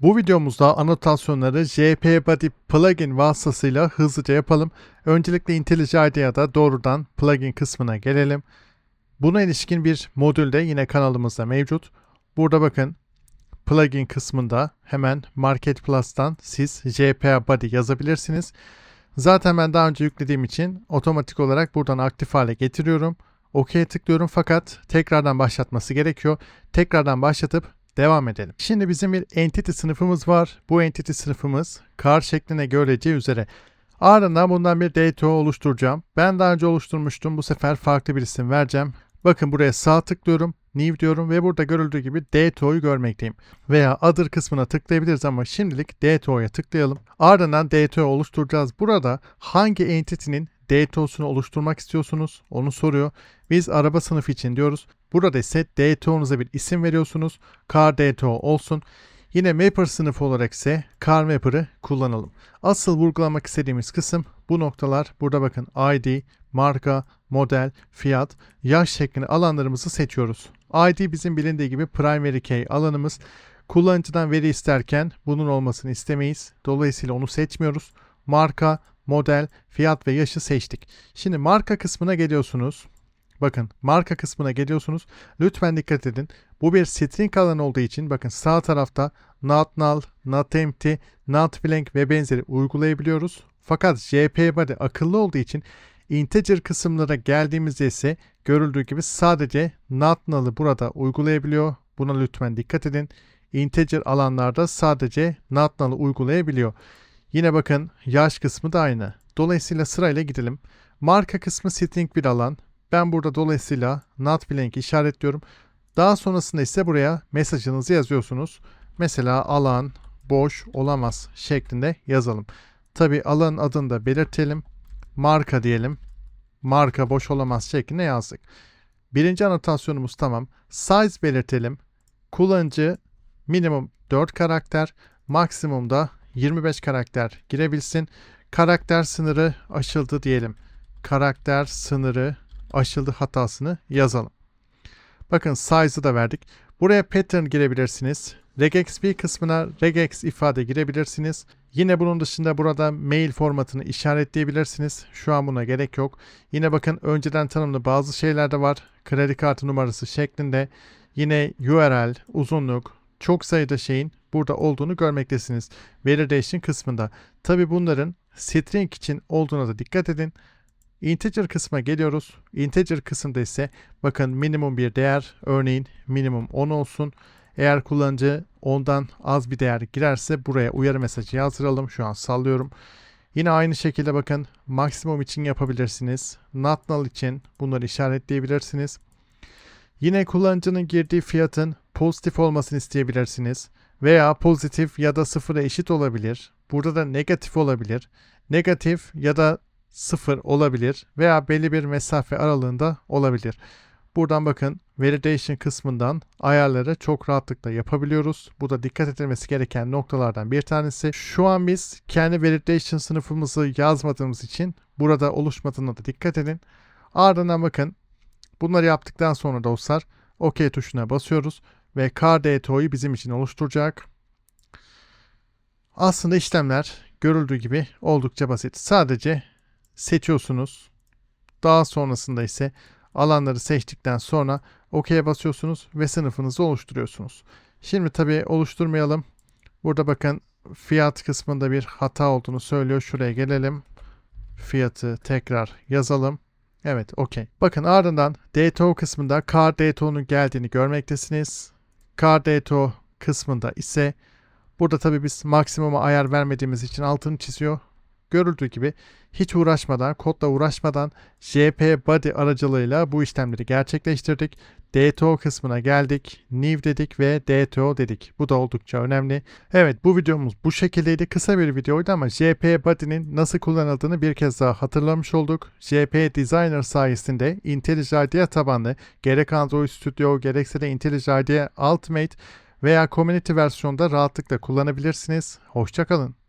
Bu videomuzda anotasyonları JP Body plugin vasıtasıyla hızlıca yapalım. Öncelikle IntelliJ IDEA'da doğrudan plugin kısmına gelelim. Buna ilişkin bir modül de yine kanalımızda mevcut. Burada bakın plugin kısmında hemen Market Plus'tan siz JPA Body yazabilirsiniz. Zaten ben daha önce yüklediğim için otomatik olarak buradan aktif hale getiriyorum. OK'ye tıklıyorum fakat tekrardan başlatması gerekiyor. Tekrardan başlatıp devam edelim. Şimdi bizim bir entity sınıfımız var. Bu entity sınıfımız kar şekline göreceği üzere. Ardından bundan bir DTO oluşturacağım. Ben daha önce oluşturmuştum. Bu sefer farklı bir isim vereceğim. Bakın buraya sağ tıklıyorum. New diyorum ve burada görüldüğü gibi DTO'yu görmekteyim. Veya Other kısmına tıklayabiliriz ama şimdilik DTO'ya tıklayalım. Ardından DTO oluşturacağız. Burada hangi entity'nin DTO'sunu oluşturmak istiyorsunuz? Onu soruyor. Biz araba sınıfı için diyoruz. Burada ise DTO'nuza bir isim veriyorsunuz. Car DTO olsun. Yine Mapper sınıfı olarak ise Car Mapper'ı kullanalım. Asıl vurgulamak istediğimiz kısım bu noktalar. Burada bakın ID, marka, model, fiyat, yaş şeklinde alanlarımızı seçiyoruz. ID bizim bilindiği gibi primary key alanımız. Kullanıcıdan veri isterken bunun olmasını istemeyiz. Dolayısıyla onu seçmiyoruz. Marka, model, fiyat ve yaşı seçtik. Şimdi marka kısmına geliyorsunuz. Bakın marka kısmına geliyorsunuz. Lütfen dikkat edin. Bu bir string alanı olduğu için bakın sağ tarafta not null, not empty, not blank ve benzeri uygulayabiliyoruz. Fakat JP akıllı olduğu için integer kısımlara geldiğimizde ise görüldüğü gibi sadece not null'ı burada uygulayabiliyor. Buna lütfen dikkat edin. Integer alanlarda sadece not null'ı uygulayabiliyor. Yine bakın yaş kısmı da aynı. Dolayısıyla sırayla gidelim. Marka kısmı string bir alan. Ben burada dolayısıyla not blank işaretliyorum. Daha sonrasında ise buraya mesajınızı yazıyorsunuz. Mesela alan boş olamaz şeklinde yazalım. Tabi alan adını da belirtelim. Marka diyelim. Marka boş olamaz şeklinde yazdık. Birinci anotasyonumuz tamam. Size belirtelim. Kullanıcı minimum 4 karakter, maksimum da 25 karakter girebilsin. Karakter sınırı aşıldı diyelim. Karakter sınırı aşıldı hatasını yazalım. Bakın size'ı da verdik. Buraya pattern girebilirsiniz. regexp kısmına regex ifade girebilirsiniz. Yine bunun dışında burada mail formatını işaretleyebilirsiniz. Şu an buna gerek yok. Yine bakın önceden tanımlı bazı şeyler de var. Kredi kartı numarası şeklinde. Yine URL, uzunluk, çok sayıda şeyin burada olduğunu görmektesiniz. Validation kısmında. Tabi bunların string için olduğuna da dikkat edin. Integer kısma geliyoruz. Integer kısımda ise bakın minimum bir değer örneğin minimum 10 olsun. Eğer kullanıcı ondan az bir değer girerse buraya uyarı mesajı yazdıralım. Şu an sallıyorum. Yine aynı şekilde bakın maksimum için yapabilirsiniz. Not null için bunları işaretleyebilirsiniz. Yine kullanıcının girdiği fiyatın pozitif olmasını isteyebilirsiniz. Veya pozitif ya da sıfıra eşit olabilir. Burada da negatif olabilir. Negatif ya da sıfır olabilir veya belli bir mesafe aralığında olabilir. Buradan bakın validation kısmından ayarları çok rahatlıkla yapabiliyoruz. Bu da dikkat edilmesi gereken noktalardan bir tanesi. Şu an biz kendi validation sınıfımızı yazmadığımız için burada oluşmadığına da dikkat edin. Ardından bakın bunları yaptıktan sonra dostlar OK tuşuna basıyoruz ve KDTO'yu bizim için oluşturacak. Aslında işlemler görüldüğü gibi oldukça basit. Sadece seçiyorsunuz. Daha sonrasında ise alanları seçtikten sonra OK'ye basıyorsunuz ve sınıfınızı oluşturuyorsunuz. Şimdi tabii oluşturmayalım. Burada bakın fiyat kısmında bir hata olduğunu söylüyor. Şuraya gelelim. Fiyatı tekrar yazalım. Evet, okey. Bakın ardından DTO kısmında Car DTO'nun geldiğini görmektesiniz. Car DTO kısmında ise burada tabii biz maksimuma ayar vermediğimiz için altını çiziyor görüldüğü gibi hiç uğraşmadan, kodla uğraşmadan JP Body aracılığıyla bu işlemleri gerçekleştirdik. DTO kısmına geldik. New dedik ve DTO dedik. Bu da oldukça önemli. Evet bu videomuz bu şekildeydi. Kısa bir videoydu ama JP Body'nin nasıl kullanıldığını bir kez daha hatırlamış olduk. JP Designer sayesinde IntelliJ IDEA tabanlı gerek Android Studio gerekse de IntelliJ IDEA Ultimate veya Community versiyonda rahatlıkla kullanabilirsiniz. Hoşçakalın.